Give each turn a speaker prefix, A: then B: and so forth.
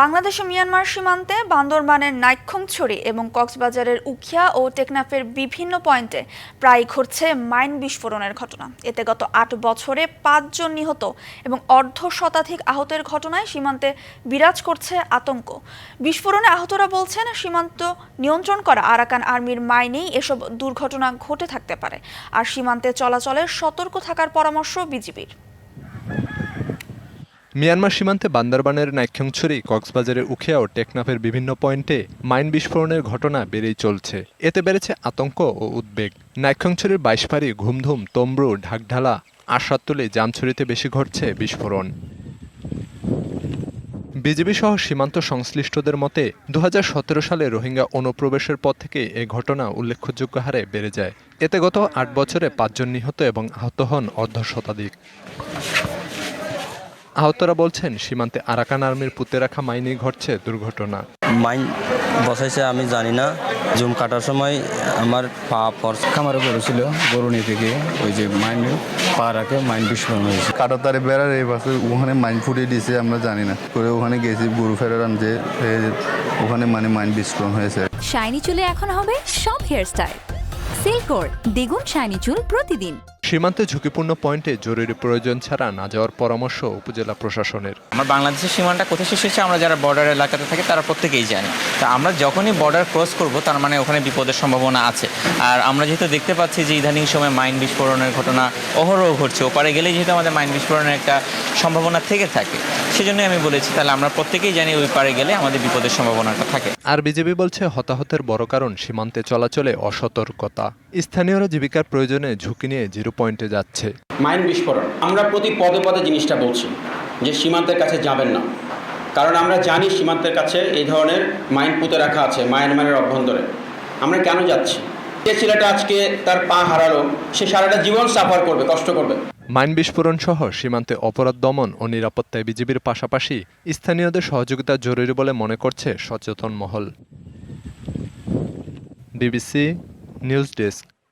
A: বাংলাদেশ ও Myanmar সীমান্তে বান্দরবানের নাইক্ষংছড়ি এবং কক্সবাজারের উখিয়া ও টেকনাফের বিভিন্ন পয়েন্টে প্রায় ঘটছে মাইন বিস্ফোরণের ঘটনা। এতে গত আট বছরে পাঁচজন নিহত এবং অর্ধ শতাধিক আহতের ঘটনায় সীমান্তে বিরাজ করছে আতঙ্ক। বিস্ফোরণে আহতরা বলছেন, সীমান্ত নিয়ন্ত্রণ করা আরাকান আর্মির মাইনেই এসব দুর্ঘটনা ঘটে থাকতে পারে। আর সীমান্তে চলাচলে সতর্ক থাকার পরামর্শ বিজিবির।
B: মিয়ানমার সীমান্তে বান্দরবানের নাইক্ষংছড়ি, কক্সবাজারের উখিয়া ও টেকনাফের বিভিন্ন পয়েন্টে মাইন বিস্ফোরণের ঘটনা বেড়েই চলছে। এতে বেড়েছে আতঙ্ক ও উদ্বেগ। নাইক্ষংছড়ির বাইশপাড়ি ঘুমধুম, তম্বরু, ঢাকঢালা আশাতুলে জামছড়িতে বেশি ঘটছে বিস্ফোরণ। বিজেপি সহ সীমান্ত সংশ্লিষ্টদের মতে দু হাজার সতেরো সালে রোহিঙ্গা অনুপ্রবেশের পর থেকে এ ঘটনা উল্লেখযোগ্য হারে বেড়ে যায়। এতে গত আট বছরে পাঁচজন নিহত এবং আহত হন অর্ধ শতাধিক। আহতরা বলছেন সীমান্তে আরাকান আর্মির পুঁতে রাখা মাইনেই ঘটছে দুর্ঘটনা।
C: মাইন বসাইছে আমি জানি না। জুম কাটার সময় আমার পা পর
D: খামারে পড়েছিল গরু নিয়ে থেকে। ওই যে মাইন পা রাখে মাইন বিস্ফোরণ হয়েছে।
E: কাটাতারে বেড়ার এই পাশে ওখানে মাইন ফুটিয়ে দিয়েছে আমরা জানি না। করে ওখানে গেছি গরু ফেরার আনতে। ওখানে মানে মাইন বিস্ফোরণ হয়েছে।
F: শাইনি চুলে এখন হবে সব হেয়ারস্টাইল। সিল্কোর দ্বিগুণ শাইনি চুল প্রতিদিন।
B: সীমান্তে ঝুঁকিপূর্ণ পয়েন্টে জরুরি প্রয়োজন ছাড়া না যাওয়ার পরামর্শ উপজেলা প্রশাসনের।
G: আমার বাংলাদেশের সীমানটা কোথায় শেষ হয়েছে আমরা যারা বর্ডার এলাকাতে থাকি তারা প্রত্যেকেই জানি। তা আমরা যখনই বর্ডার ক্রস করব তার মানে ওখানে বিপদের সম্ভাবনা আছে। আর আমরা যেহেতু দেখতে পাচ্ছি যে ইদানিং সময় মাইন বিস্ফোরণের ঘটনা অহরহ ঘটছে ওপারে গেলেই যেহেতু আমাদের মাইন বিস্ফোরণের একটা সম্ভাবনা থেকে থাকে। সেজন্যই আমি বলেছি তাহলে আমরা প্রত্যেকেই জানি ওই পারে গেলে আমাদের বিপদের সম্ভাবনাটা থাকে।
B: আর বিজেপি বলছে হতাহতের বড় কারণ সীমান্তে চলাচলে অসতর্কতা। স্থানীয়রা জীবিকার প্রয়োজনে ঝুঁকি নিয়ে জিরো পয়েন্টে যাচ্ছে
H: মাইন বিস্ফোরণ। আমরা প্রতি পদে পদে জিনিসটা বলছি যে সীমান্তের কাছে যাবেন না। কারণ আমরা জানি সীমান্তের কাছে এই ধরনের মাইন পুঁতে রাখা আছে মায়ানমারের অভ্যন্তরে। আমরা কেন যাচ্ছি? যে ছেলেটা আজকে তার পা হারালো সে সারাটা জীবন সাফার করবে কষ্ট করবে।
B: মাইন বিস্ফোরণ সহ সীমান্তে অপরাধ দমন ও নিরাপত্তায় বিজেপির পাশাপাশি স্থানীয়দের সহযোগিতা জরুরি বলে মনে করছে সচেতন মহল। BBC news desk.